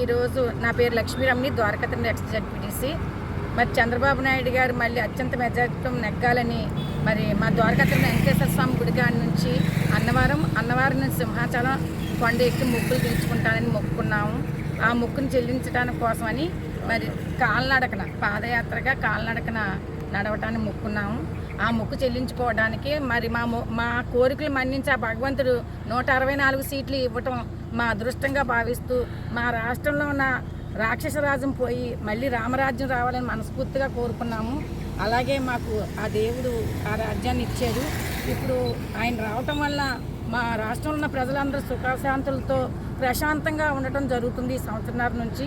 ఈరోజు నా పేరు లక్ష్మీరమణి ద్వారకతండ్రి ఎక్స్ మరి చంద్రబాబు నాయుడు గారు మళ్ళీ అత్యంత మెజార్టీతో నెగ్గాలని మరి మా ద్వారకతండ్రి వెంకటేశ్వర స్వామి గుడికాడి నుంచి అన్నవరం అన్నవరం నుంచి సింహాచలం కొండ ఎక్కి ముక్కులు తీర్చుకుంటానని మొక్కుకున్నాము. ఆ ముక్కును చెల్లించడానికి కోసమని మరి కాలినడకన పాదయాత్రగా కాలినడకన నడవటానికి మొక్కున్నాము. ఆ మొక్కు చెల్లించుకోవడానికి మరి మా మా కోరికలు మన్నించి ఆ భగవంతుడు నూట అరవై నాలుగు సీట్లు ఇవ్వటం మా అదృష్టంగా భావిస్తూ మా రాష్ట్రంలో ఉన్న రాక్షస రాజ్యం పోయి మళ్ళీ రామరాజ్యం రావాలని మనస్ఫూర్తిగా కోరుకున్నాము. అలాగే మాకు ఆ దేవుడు ఆ రాజ్యాన్ని ఇచ్చారు ఇప్పుడు ఆయన రావటం వల్ల మా రాష్ట్రంలో ఉన్న ప్రజలందరూ సుఖశాంతులతో ప్రశాంతంగా ఉండటం జరుగుతుంది ఈ సంవత్సరాల నుంచి.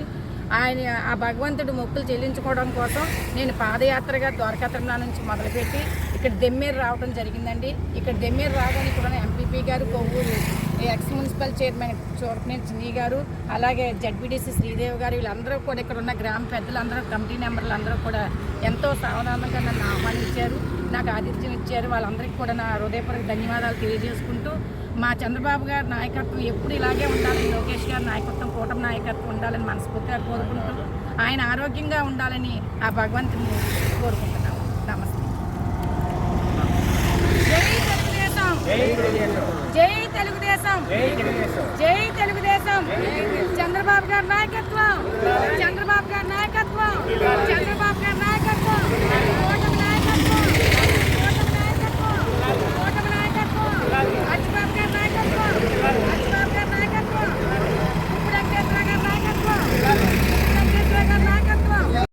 ఆయన ఆ భగవంతుడు మొక్కులు చెల్లించుకోవడం కోసం నేను పాదయాత్రగా ద్వారకాత్రంలో నుంచి మొదలుపెట్టి ఇక్కడ దెమ్మేరు రావడం జరిగిందండి. ఇక్కడ దెమ్మేరు రావడానికి ఇక్కడ ఎంపీపీ గారు కొవ్వూరు ఎక్స్ మున్సిపల్ చైర్మన్ చోటనే చిన్ని గారు అలాగే జడ్పీడీసీ శ్రీదేవి గారు వీళ్ళందరూ కూడా ఇక్కడ ఉన్న గ్రామ పెద్దలందరూ కమిటీ మెంబర్లు అందరూ కూడా ఎంతో సావధానంగా నన్ను ఆహ్వానించారు. నాకు ఆతిథ్యం ఇచ్చారు. వాళ్ళందరికీ కూడా నా హృదయపూర్వక ధన్యవాదాలు తెలియజేసుకుంటూ మా చంద్రబాబు గారి నాయకత్వం ఎప్పుడు ఇలాగే ఉండాలని లోకేష్ గారి నాయకత్వం కూటమి నాయకత్వం ఉండాలని మనస్ఫూర్తిగా కోరుకుంటూ ఆయన ఆరోగ్యంగా ఉండాలని ఆ భగవంతుని కోరుకుంటున్నాము నమస్తే. జై జై తెలుగుదేశం. జై తెలుగుదేశం. చంద్రబాబు గారి నాయకత్వం.